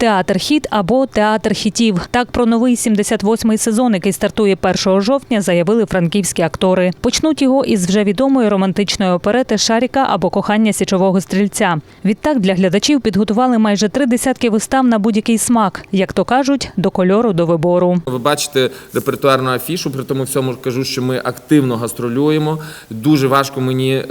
Театр хіт або театр хітів. Так про новий 78-й сезон, який стартує 1 жовтня, заявили франківські актори. Почнуть його із вже відомої романтичної оперети Шаріка або кохання січового стрільця. Відтак для глядачів підготували майже три десятки вистав на будь-який смак, як то кажуть, до кольору до вибору. Ви бачите репертуарну афішу, при тому всьому кажу, що ми активно гастролюємо. Дуже важко мені.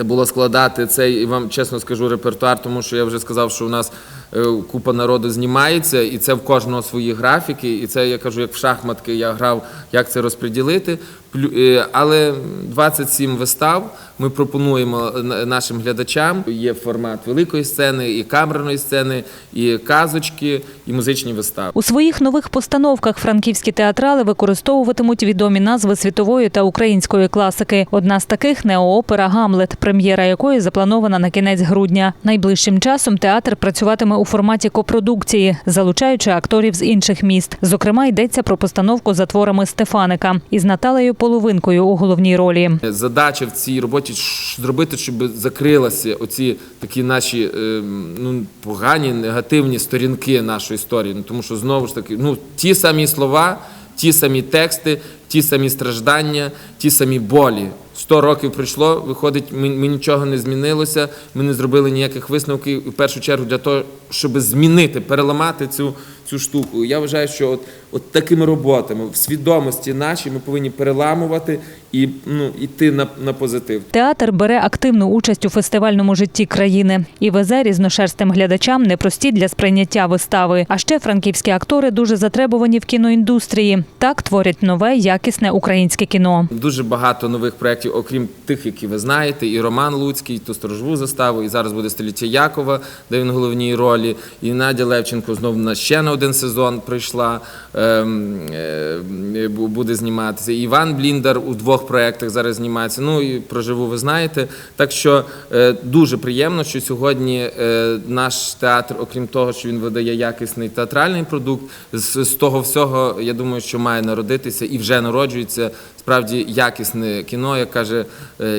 Було складати цей, і вам чесно скажу, репертуар, тому що я вже сказав, що у нас е, купа народу знімається, і це в кожного свої графіки. І це я кажу, як в шахматки я грав, як це розподілити. Е, Але 27 вистав ми пропонуємо нашим глядачам. Є формат великої сцени, і камерної сцени, і казочки, і музичні вистави. У своїх нових постановках франківські театрали використовуватимуть відомі назви світової та української класики. Одна з таких неоопера Гамлет, прем'єра якої запланована на кінець грудня. Найближчим часом театр працюватиме у форматі копродукції, залучаючи акторів з інших міст. Зокрема, йдеться про постановку за творами Стефаника із Наталею Половинкою у головній ролі. Задача в цій роботі зробити, щоб закрилися оці такі наші е, ну, погані, негативні сторінки нашої історії. Ну, тому що знову ж таки, ну, ті самі слова, ті самі тексти, ті самі страждання, ті самі болі. Сто років пройшло, виходить, ми, ми нічого не змінилося, ми не зробили ніяких висновків. В першу чергу для того, щоб змінити, переламати цю, цю штуку. Я вважаю, що от, от такими роботами в свідомості нашій ми повинні переламувати і ну, йти на, на позитив. Театр бере активну участь у фестивальному житті країни і везе різношерстим глядачам непрості для сприйняття вистави. А ще франківські актори дуже затребувані в кіноіндустрії. Так творять нове якісне українське кіно. Дуже багато нових проєктів, окрім тих, які ви знаєте, і Роман Луцький, ту сторожову заставу, і зараз буде століття Якова, де він в головній ролі. І Надя Левченко знову на ще на один сезон прийшла, ем, е, бу- буде зніматися. Іван Бліндар у двох проєктах зараз знімається. Ну і про живу ви знаєте. Так що е, дуже приємно, що сьогодні е, наш театр, окрім того, що він видає якісний театральний продукт, з, того всього, я думаю, що має народитися і вже народжується справді якісне кіно, як каже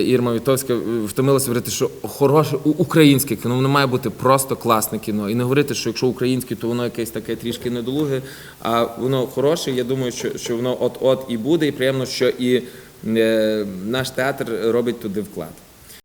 Ірма Вітовська, втомилася говорити, що хороше українське кіно, воно має бути просто класне кіно. І не говорити, що якщо українське, то воно якесь таке трішки недолуге, а воно хороше. Я думаю, що, що воно от-от і буде, і приємно, що і е, наш театр робить туди вклад.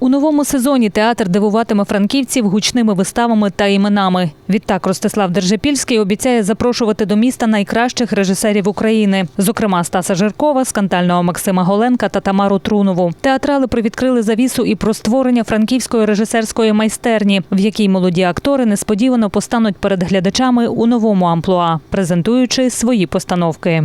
У новому сезоні театр дивуватиме франківців гучними виставами та іменами. Відтак Ростислав Держепільський обіцяє запрошувати до міста найкращих режисерів України, зокрема Стаса Жиркова, скандального Максима Голенка та Тамару Трунову. Театрали привідкрили завісу і про створення франківської режисерської майстерні, в якій молоді актори несподівано постануть перед глядачами у новому амплуа, презентуючи свої постановки.